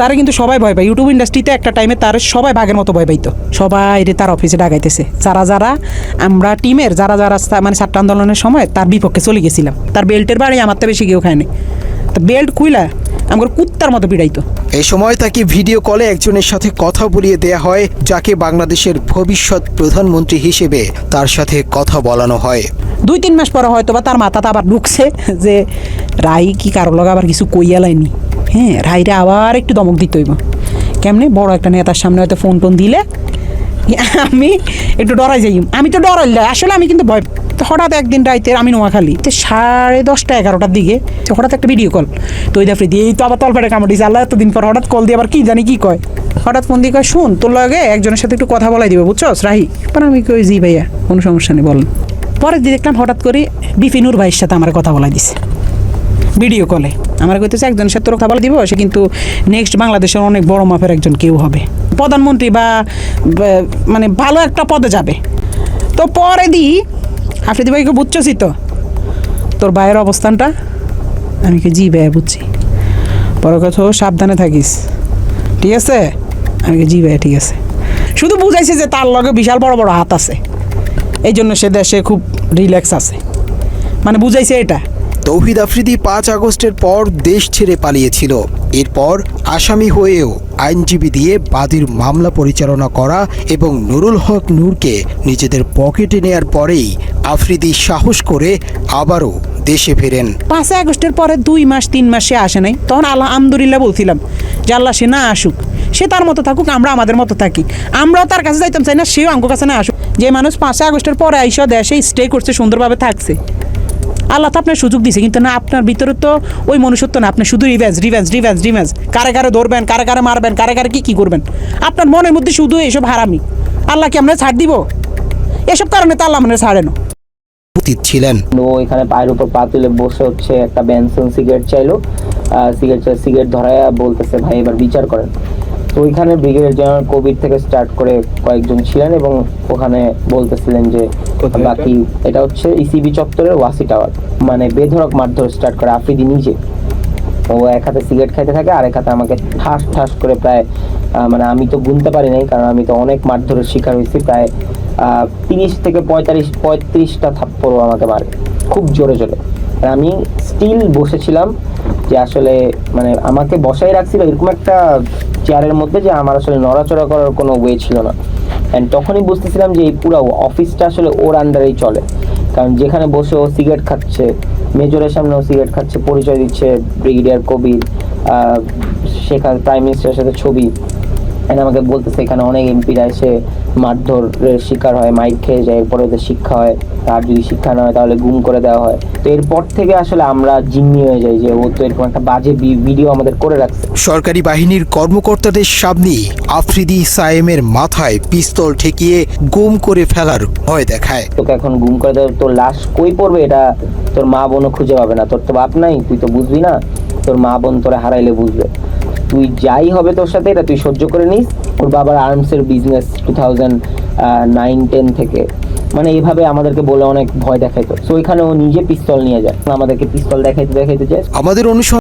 তারা কিন্তু সবাই ভয় পায়। ইউটিউব ইন্ডাস্ট্রিতে একটা টাইমে তার সবাই বাঘের মতো ভয় পাইতো। সবাই রে তার অফিসে ডাকাইতেছে। যারা যারা আমরা টিমের যারা যারা মানে ছাত্র আন্দোলনের সময় তার বিপক্ষে চলে গেছিলাম। তার বেল্টের বাড়ি আমার তো বেশি কেউ খায়নি তা বেল্ট খুইলা আমার কুত্তার মতো পিড়াইতো। এই সময় তাকে ভিডিও কলে একজনের সাথে কথা বলিয়ে দেয়া হয় যাকে বাংলাদেশের ভবিষ্যৎ প্রধানমন্ত্রী হিসেবে তার সাথে কথা বলানো হয়। দুই তিন মাস পরে হয়তো বা তার মাথাতে আবার ঢুকছে যে রাই কি কারও লগে আবার কিছু কইয়া লাইনি? হ্যাঁ রাইরে আবার একটু দমক দিতে হইব। কেমনে? বড় একটা নেতার সামনে হয়তো ফোন টোন দিলে আমি একটু ডরাই যাই আমি তো ডরাই আসলে আমি কিন্তু ভয় হঠাৎ একদিন রাইতে আমি নোয়াখালী, তো সাড়ে দশটা এগারোটার দিকে হঠাৎ একটা ভিডিও কল তো ওই দাফরি দিয়ে এই তো আবার তলপেটে কামড় দিয়েছে আল্লাহ, এতদিন পর হঠাৎ কল দিয়ে আবার কী জানি কী কয়। হঠাৎ ফোন দিয়ে কয়, শুন, তোর লগে একজনের সাথে একটু কথা বলাই দিবে, বুঝছস? রাহি। পর আমি কই, জি ভাইয়া, কোনো সমস্যা নেই, বলেন। পরে দিয়ে দেখলাম হঠাৎ করে বিপিনুর ভাইয়ের সাথে আমার কথা বলাই দিছে। ভিডিও কলে। আমার কইতেছে একজনের সাথে কথা বলে দিব, সে কিন্তু নেক্সট বাংলাদেশের অনেক বড় মাপের একজন কেউ হবে। প্রধানমন্ত্রী বা মানে ভালো একটা পদে যাবে। তো পরে দি হাফিদি ভাইকে বুঝছসই তো, তোর ভাইয়ের অবস্থানটা? আমি কি জি ভাই বুঝছি। পরে কথা সাবধানে থাকিস। ঠিক আছে? আমি কি জি ভাই ঠিক আছে। শুধু বুঝাইছে যে তার লগে বিশাল বড় বড় হাত আছে। এই জন্য সে দেশে খুব রিল্যাক্স আছে। মানে বুঝাইছে এটা। তৌহিদ আফ্রিদি পাঁচ আগস্টের পর দেশ ছেড়ে পালিয়েছিল। এরপর আসামি হয়েও আইনজীবী দিয়ে বাদীর মামলা পরিচালনা করা এবং নুরুল হক নূরকে নিজেদের পকেটে নেয়ার পরেই আফ্রিদি সাহস করে আবারও দেশে ফেরেন। পাঁচ আগস্টের পরে দুই মাস, তিন মাসে আসে নাই। তখন আল্লাহ আলহামদুলিল্লাহ বলছিলাম, যে আল্লাহ সে না আসুক, সে তার মতো থাকুক, আমরা আমাদের মতো থাকি। আমরাও তার কাছে যাইতাম, চাই না সেও আমার কাছে না আসুক। যে মানুষ পাঁচই আগস্টের পরে আইসা দেশে স্টে করছে, সুন্দরভাবে থাকছে। আল্লাহ তো আপনার সুযোগ দিছে কিন্তু না আপনার ভিতরে তো ওই মনুষ্যত্ব না। আপনি শুধু রিভেঞ্জ রিভেঞ্জ রিভেঞ্জ রিভেঞ্জ কারে কারে ধরবেন কারে কারে মারবেন কারে কারে কী কী করবেন? আপনার মনের মধ্যে শুধু এসব হারামি। আল্লাহ কি আমরা ছাড় দিব? এসব কারণে তো আল্লাহ আমরা ছাড়ে না। উপস্থিত ছিলেন। এখানে পায়ের উপর পা তুলে বসে হচ্ছে একটা বেনসন সিগারেট চাইলো। সিগারেট সিগারেট ধরায় বলতেছে ভাই এবার বিচার করেন। ওইখানে ব্রিগেডিয়ার জেনারেল কোভিড থেকে স্টার্ট করে কয়েকজন ছিলেন এবং ওখানে বলতেছিলেন যে বাকি এটা হচ্ছে ইসিবি চত্বরের ওয়াসি টাওয়ার। মানে বেধরক মারধর স্টার্ট করে আফ্রিদি নিজে। ও এক হাতে সিগারেট খাইতে থাকে আর এক হাতে আমাকে ঠাস ঠাস করে প্রায় মানে আমি তো গুনতে পারি নাই কারণ আমি তো অনেক মারধরের শিকার হয়েছি প্রায় তিরিশ থেকে পঁয়তাল্লিশ পঁয়ত্রিশটা থাপ্পড়ও আমাকে মারে খুব জোরে জোরে। আর আমি স্টিল বসেছিলাম যে আসলে মানে আমাকে বসাই রাখছিল এরকম একটা চেয়ারের মধ্যে যে আমার আসলে নড়াচড়া করার কোনো ওয়ে ছিল না। অ্যান্ড তখনই বুঝতেছিলাম যে এই পুরো অফিসটা আসলে ওর আন্ডারেই চলে। কারণ যেখানে বসে ও সিগারেট খাচ্ছে, মেজরের সামনে ও সিগারেট খাচ্ছে, পরিচয় দিচ্ছে ব্রিগেডিয়ার কবির সেখানে প্রাইম মিনিস্টারের সাথে ছবি। আমাকে বলতেছে এখানে অনেক এমপিরা এসে মারধরের শিকার হয় মাইক খেয়ে যায় এরপরে ওদের শিক্ষা হয়। আর যদি শিক্ষা না হয় তাহলে গুম করে দেওয়া হয়। তো এরপর থেকে আসলে আমরা জিম্মি হয়ে যাই যে ও তো এরকম একটা বাজে ভিডিও আমাদের করে রাখছে। সরকারি বাহিনীর কর্মকর্তাদের সামনেই আফ্রিদি সায়েমের মাথায় পিস্তল ঠেকিয়ে গুম করে ফেলার ভয় দেখায়। তোকে এখন গুম করে দেবে তোর লাশ কই পড়বে? এটা তোর মা বোনও খুঁজে পাবে না। তোর তো বাপ নাই তুই তো বুঝবি না। তোর মা বোন তোরা হারাইলে বুঝবে। তুই যাই হবে তোর সাথে, এটা তুই সহ্য করে নিস। ওর বাবার আর্মসের business two thousand nine ten থেকে। মানে এইভাবে আমাদেরকে বলে অনেক ভয় দেখাইতো। তো ওইখানে ও নিজে পিস্তল নিয়ে যায়। আমাদেরকে পিস্তল দেখাইতে দেখাইতে যায়। আমাদের অনুসন্ধান